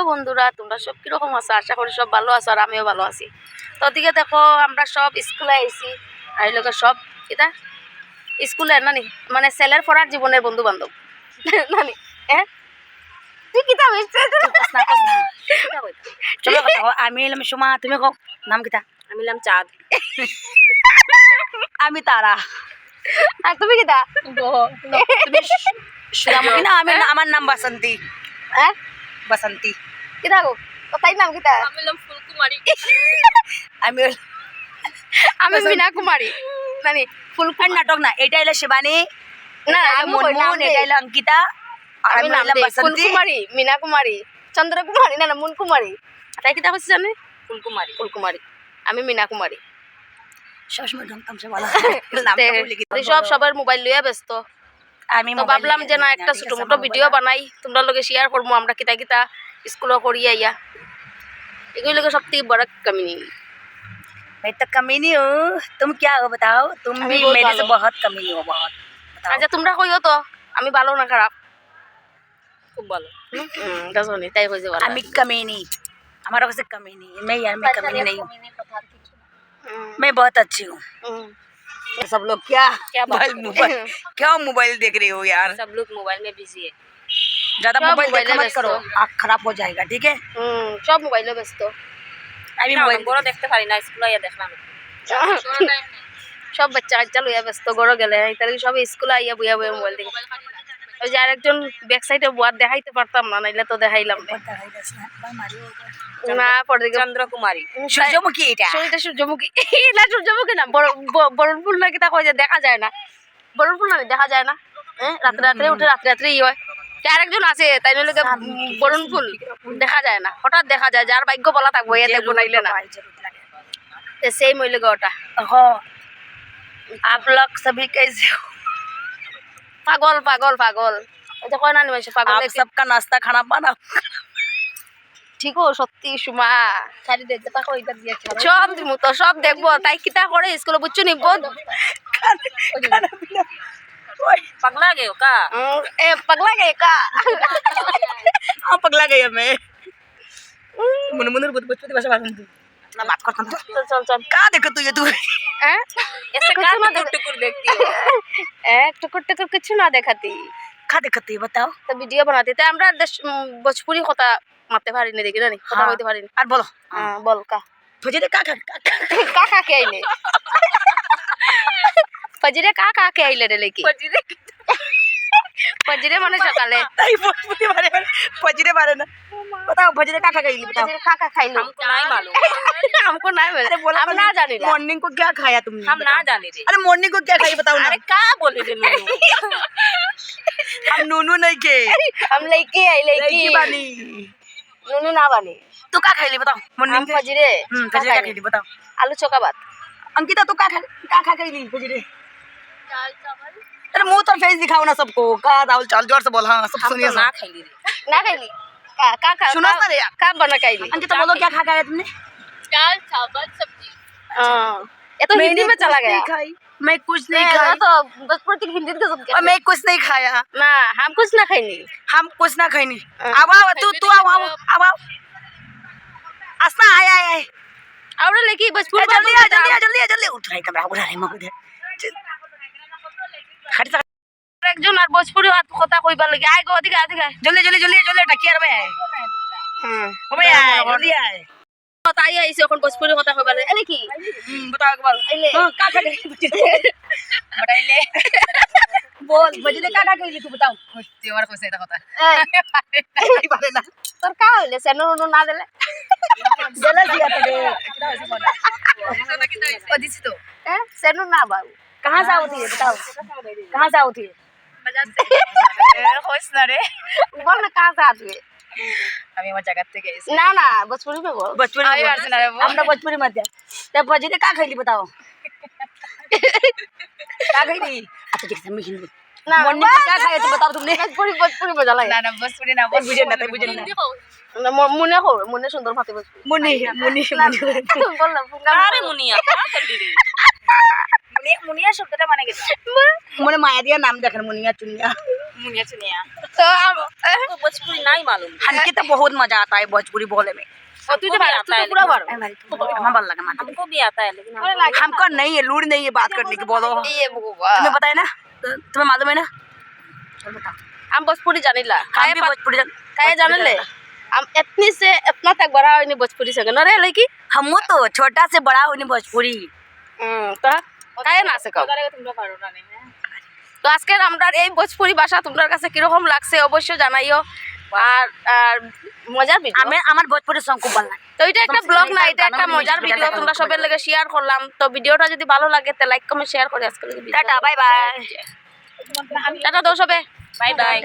Hello বন্ধুরা তোমরা সব কীরকম আছো? আশা করি সব ভালো আছো আর আমিও ভালো আছি। তো ওদিকে দেখো আমরা সব স্কুলে আইছি। আর এই লোকের সব কিতা স্কুলে নানি? মানে ছেলের পড়ার জীবনের বন্ধু বান্ধব নানি? হ্যাঁ তুই কিতা চলো কথা কও। আমি এলাম সুমা তুমি কও। নাম কিতা? আমি নাম চাঁদ। আমি তারা। আর তুমি কিতা? তুমি না? আমি আমার নাম বাসন্তী। হ্যাঁ বাসন্তী। তাই নাম কিতা? আমি ফুলকুমারী আমি আমি মিনা কুমারী নানি ফুল নাটক না এটা এলো শিবানী। না দেই। এটা এলো অঙ্কিতা আমি নাম ফুলকুমারী মিনা কুমারী চন্দ্র কুমারী না না মুন কুমারী তাই কিতা হচ্ছে জানি? ফুলকুমারী ফুলকুমারী আমি মিনা কুমারী সব সবার মোবাইল লইয়া ব্যস্ত। আমি ভাবলাম যে না একটা ছোট মোটো ভিডিও বানাই। তোমরা লগে শেয়ার করব আমরা কিতা কিতা। স্কুলে করি আইয়া এগুলি লগে সব থেকে বড় কামিনী मैं तो कमीनी हूँ तुम क्या हो बताओ तुम আমি भी বহুত मेरे से ভালো। बहुत कमीनी हो बहुत बताओ আচ্ছা তোমরা কইও তো আমি ভালো না খারাপ খুব ভালো হুম জানি তাই কইছে ভালো আমি कमीनी हमारा वैसे कमीनी मैं यार मैं कमीनी नहीं हूँ হুম, मैं बहुत अच्छी हूँ হুম। सब लोग क्या क्या बात मोबाइल मोबाइल क्या मोबाइल देख रहे हो यार सब लोग मोबाइल में बिजी है ज्यादा क्या मोबाइल मोबाइल देखा है मत करो व्यस्त? आँख खराब हो जाएगा ठीक है হুম, সব মোবাইলে ব্যস্ত अभी না, मोबाइल বড় দেখতে পারি না স্কুলে ইয়া দেখলাম সব বাচ্চা কাচ্চা লইয়া ব্যস্ত গড় গেলে তাহলে সব স্কুলে আইয়া বইয়া বইয়া মোবাইল দেখে ওই যে আরেকজন ব্যাক সাইডে বুয়ার দেখাইতে পারতাম না নাইলে তো দেখাইলাম না। না পরে দেখে চন্দ্রকুমারী সূর্যমুখী এটা শরীরটা সূর্যমুখী না সূর্যমুখী না বড়- ব- বরণ ফুল নাকি তা কয় যে দেখা যায় না বরণ ফুল না দেখা যায় না হ্যাঁ রাত্রে রাত্রে উঠে রাত্রে রাত্রে ই হয় তো আরেকজন আছে তাই নইলে বরণ ফুল দেখা যায় না হঠাৎ দেখা যায় যার ভাগ্য বলা থাকবো এ দেখবো নাইলে না তো সেই মইলে ওটা हो आप लोग सभी कैसे हो পাগল পাগল পাগল ওই যে কয় না নি মানুষ পাগল आप দেখে- सबका नाश्ता खाना पाना ঠিক ও সত্যি সুমা সব দিমু তো সব দেখবো তাই কিতা করে স্কুলে বুঝছো নি বহুত खाना पीना ओए, पगला गए हो का উম, এ পাগলা গে কা हाँ पगला गई मैं मुन मुन बुत बुत भाषा बात ना बात करता हूँ চল চল চল का देखो तू ये तू হ্যাঁ ऐसे कुछ का ना टुकुर टुकुर देखती हो এক টুকুর টুকুর কিছু না দেখাতি का देखती है बताओ তো ভিডিও বানাতে তাই আমরা দেশ উম, ভোজপুরি কথা মারতে পারি না দেখি না নি? কথা হ্যাঁ। বলতে পারি না और बोलो হ্যাঁ, বল কা तुझे तो का का का- का- কাকা কে আইলে ফজরে কা কা কে আইলে রে লেকি ফজরে মানে সকালে नहीं भोजपुरी बारे में भजरे बारे ना बताओ भजरे का खा गई बताओ का का खाई लो हमको नहीं मालूम हमको नहीं मालूम बोला हम ना जाने मॉर्निंग को क्या खाया तुमने हम ना जाने थे अरे मॉर्निंग को क्या खाई बताओ ना अरे का बोल बोले नूनू हम नूनू नहीं के हम लेके आई लेके वाली नूनू ना वाली तू का खाई बताओ मॉर्निंग के भजरे भजरे का खाई बताओ आलू चोका बात अंकिता तू का खा का खा गई भजरे दाल चावल अरे मुँह तो फेस दिखाओ ना सबको का दाल चावल ज़ोर से बोल हाँ सब सुनिए ना खाई ली ना खाई ली का का खा सुनो ना यार का बना का इली अंकिता बोलो क्या खा खाया तुमने? दाल चावल सब्ज़ी। हाँ। ये तो हिंदी में चला गया। खाई। मैं कुछ नहीं खाया तो भोजपुर की हिंदी के सब और मैं कुछ नहीं खाया। ना हम कुछ ना खाई हम कुछ ना खाई हाँ। अब आओ तू तू आओ अब आओ। आस्ता आया आया और लेके भोजपुर जल्दी आ जल्दी आ जल्दी आ जल्दी उठ। रही कमरा उड़ा रही मगध हट একজন আর ভোজপুরি কথা কইবার লাগে আয় গো ওদিকে ওদিকে जल्दी जल्दी जल्दी जल्दी टकियर में है হুম ओबे आए जल्दी आए তাই আইছে এখন ভোজপুরি কথা কইবার লাগে এনে কি हम्म, बताओ एक बार আইলে हां का खा गई बताइले बोल बजले का का गई तू बताओ तेवर को से होता नहीं बारे ना তোর কা হইলে সেনো নুনু না দিলে जल्दी दिया तो ओदिस तो হ্যাঁ সেনো না বাবু कहां से होती है बताओ कहां से होती है होस ना रे বল না কাজ আছে আমি আমার জায়গা থেকে এসে না না ভোজপুরি में बोल बचपन आई बार सुना रे वो। हम तो भोजपुरी मत दे तब बजले का खैली बताओ का खैली अच्छा ठीक है मैं हिंदी ना मॉर्निंग को क्या खाया तू बताओ तुमने ভোজপুরি ভোজপুরি মজা লাগে না না বস পুরি না তাই বুঝেন না তাই বুঝেন না না, ম- মনে কর মনে সুন্দর ভাতে ভোজপুরি মুনি মুনি মুনি বললাম আরে মুনিয়া কা করলি রে মুনিয়া- মুনিয়া শব্দটা মানে কি মানে মায়া দিয়া নাম দেখেন মুনিয়া चुनिया মুনিয়া চুনিয়া তো আম- এ, भोजपुरी नहीं मालूम हमके तो बहुत मजा आता है भोजपुरी बोलने में ও, তুই তো পারো, তুই তো পুরো পারো। हमें भल लगा माता हमको भी आता है लेकिन हमको नहीं है लूड़ नहीं है बात करने की बोलो ইয়ে ভগবান। तुम्हें पता है ना तो- तुम्हें मालूम है ना चल बताओ हम भोजपुरी जानिला हम काहे भी पा- भोजपुरी जान- काहे भोजपुरी जानले जानला। हम इतनी से इतना तक बड़ा होनी भोजपुरी से न रे लड़की हम तो छोटा से बड़ा होनी भोजपुरी হুম কেন আছে হ্যাঁ। তো আজকে আমরা এই ভোজপুরি ভাষা তোমার কাছে কীরকম লাগছে অবশ্যই জানাইও। আর আর মজার ভিডিও আমি আমার ভোজপুরি সং খুব ভালো তো এটা একটা ব্লগ না এটা একটা মজার ভিডিও তোমরা সবার লাগে শেয়ার করলাম। তো ভিডিওটা যদি ভালো লাগে তাহলে লাইক কমেন্ট শেয়ার করে আজকে টাটা বাই বাই টাটা দোষ হবে। Bye bye